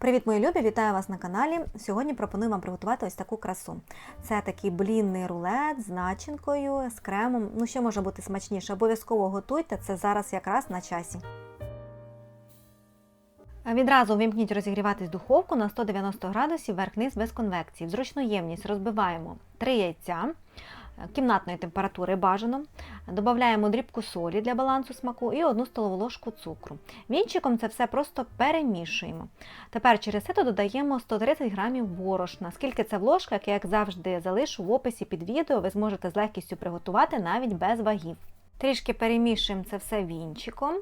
Привіт, мої любі! Вітаю вас на каналі. Сьогодні пропоную вам приготувати ось таку красу. Це такий блінний рулет з начинкою, з кремом. Ну, що може бути смачніше? Обов'язково готуйте, це зараз якраз на часі. Відразу вимкніть розігріватись духовку на 190 градусів верх-низ без конвекції. В зручну ємність розбиваємо 3 яйця кімнатної температури бажано. Додаємо дрібку солі для балансу смаку і 1 столову ложку цукру. Вінчиком це все просто перемішуємо. Тепер через це додаємо 130 грамів борошна. Скільки це в ложках, я як завжди залишу в описі під відео, ви зможете з легкістю приготувати навіть без вагів. Трішки перемішуємо це все вінчиком.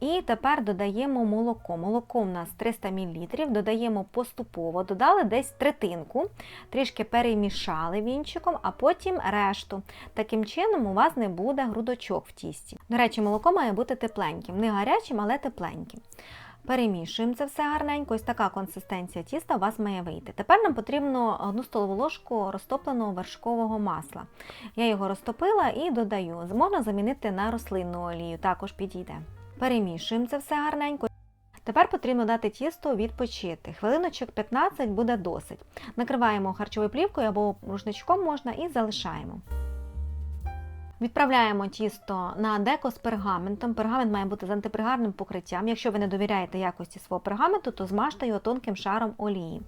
І тепер додаємо молоко. Молоко у нас 300 мл, додаємо поступово, додали десь третинку, трішки перемішали вінчиком, а потім решту. Таким чином у вас не буде грудочок в тісті. До речі, молоко має бути тепленьким, не гарячим, але тепленьким. Перемішуємо це все гарненько, ось така консистенція тіста у вас має вийти. Тепер нам потрібно одну столову ложку розтопленого вершкового масла. Я його розтопила і додаю. Можна замінити на рослинну олію, також підійде. Перемішуємо це все гарненько. Тепер потрібно дати тісто відпочити. Хвилиночок 15 буде досить. Накриваємо харчовою плівкою або рушничком можна і залишаємо. Відправляємо тісто на деко з пергаментом. Пергамент має бути з антипригарним покриттям. Якщо ви не довіряєте якості свого пергаменту, то змажте його тонким шаром олії.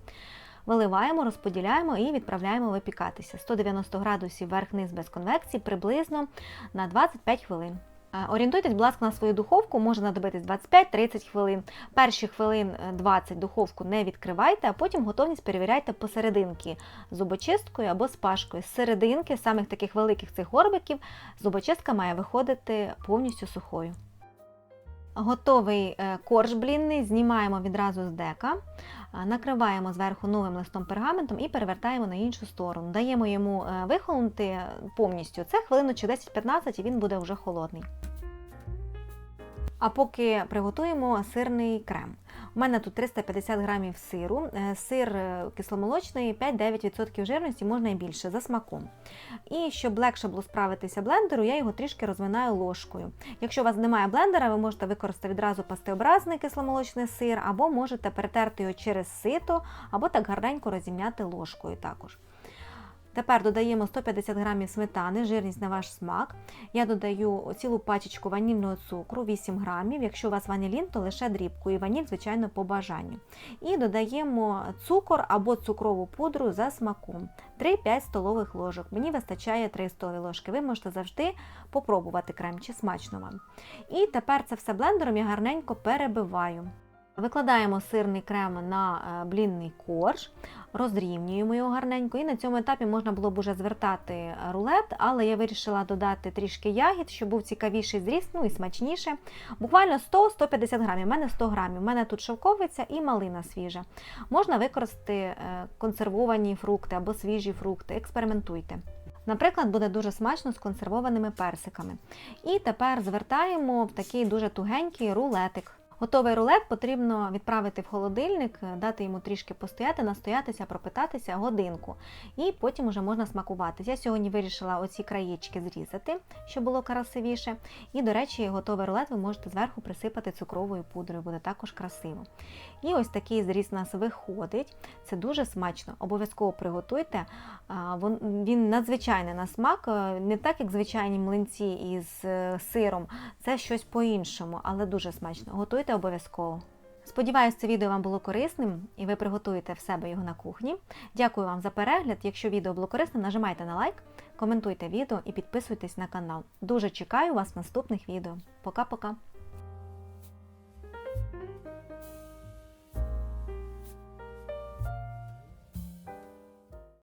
Виливаємо, розподіляємо і відправляємо випікатися. 190 градусів верх-низ без конвекції приблизно на 25 хвилин. Орієнтуйтесь, будь ласка, на свою духовку, може знадобитись 25-30 хвилин. Перші хвилин 20 духовку не відкривайте, а потім готовність перевіряйте посерединки зубочисткою або з пашкою. З серединки, самих таких великих цих горбиків, зубочистка має виходити повністю сухою. Готовий корж блінний знімаємо відразу з дека, накриваємо зверху новим листом пергаментом і перевертаємо на іншу сторону. Даємо йому вихолонути повністю. Це хвилиночок 10-15 і він буде вже холодний. А поки приготуємо сирний крем. У мене тут 350 грамів сиру, сир кисломолочний, 5-9% жирності, можна і більше, за смаком. І щоб легше було справитися блендеру, я його трішки розминаю ложкою. Якщо у вас немає блендера, ви можете використати відразу пастеобразний кисломолочний сир, або можете перетерти його через сито, або так гарненько розім'яти ложкою також. Тепер додаємо 150 грамів сметани, жирність на ваш смак. Я додаю цілу пачечку ванільного цукру, 8 грамів. Якщо у вас ванілін, то лише дрібку і ваніль, звичайно, по бажанню. І додаємо цукор або цукрову пудру за смаком. 3-5 столових ложок. Мені вистачає 3 столові ложки. Ви можете завжди попробувати крем, чи смачно вам. І тепер це все блендером я гарненько перебиваю. Викладаємо сирний крем на блінний корж, розрівнюємо його гарненько, і на цьому етапі можна було б уже звертати рулет, але я вирішила додати трішки ягід, щоб був цікавіший зріст, ну і смачніше. Буквально 100-150 грамів. У мене 100 грамів. У мене тут шовковиця і малина свіжа. Можна використати консервовані фрукти або свіжі фрукти, експериментуйте. Наприклад, буде дуже смачно з консервованими персиками. І тепер звертаємо в такий дуже тугенький рулетик. Готовий рулет потрібно відправити в холодильник, дати йому трішки постояти, настоятися, пропитатися годинку. І потім вже можна смакувати. Я сьогодні вирішила оці краєчки зрізати, щоб було красивіше. І, до речі, готовий рулет ви можете зверху присипати цукровою пудрою, буде також красиво. І ось такий зріз у нас виходить. Це дуже смачно. Обов'язково приготуйте. Він надзвичайний на смак, не так, як звичайні млинці із сиром. Це щось по-іншому, але дуже смачно. Готуйте обов'язково. Сподіваюсь, це відео вам було корисним і ви приготуєте в себе його на кухні. Дякую вам за перегляд. Якщо відео було корисним, нажимайте на лайк, коментуйте відео і підписуйтесь на канал. Дуже чекаю вас в наступних відео. Пока-пока!